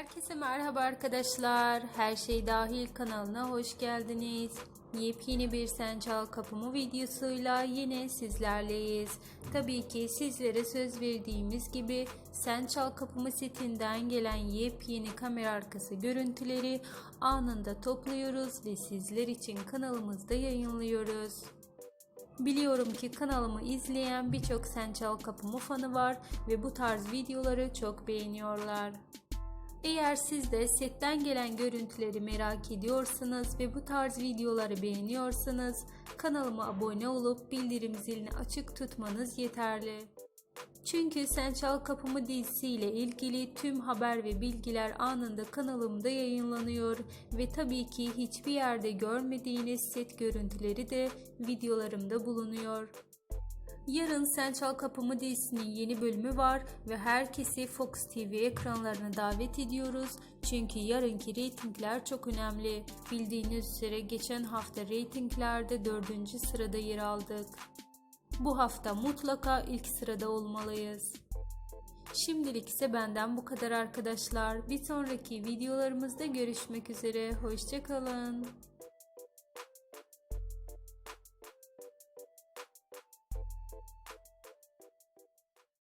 Herkese merhaba arkadaşlar. Her şey dahil kanalına hoş geldiniz. Yepyeni bir Sen Çal Kapımı videosuyla yine sizlerleyiz. Tabii ki sizlere söz verdiğimiz gibi Sen Çal Kapımı setinden gelen yepyeni kamera arkası görüntüleri anında topluyoruz ve sizler için kanalımızda yayınlıyoruz. Biliyorum ki kanalımı izleyen birçok Sen Kapımı fanı var ve bu tarz videoları çok beğeniyorlar. Eğer siz de setten gelen görüntüleri merak ediyorsanız ve bu tarz videoları beğeniyorsanız kanalıma abone olup bildirim zilini açık tutmanız yeterli. Çünkü Sen Çal Kapımı dizisiyle ilgili tüm haber ve bilgiler anında kanalımda yayınlanıyor ve tabii ki hiçbir yerde görmediğiniz set görüntüleri de videolarımda bulunuyor. Yarın Sen Çal Kapımı dizisinin yeni bölümü var ve herkesi Fox TV ekranlarına davet ediyoruz. Çünkü yarınki reytingler çok önemli. Bildiğiniz üzere geçen hafta reytinglerde 4. sırada yer aldık. Bu hafta mutlaka ilk sırada olmalıyız. Şimdilik ise benden bu kadar arkadaşlar. Bir sonraki videolarımızda görüşmek üzere. Hoşçakalın.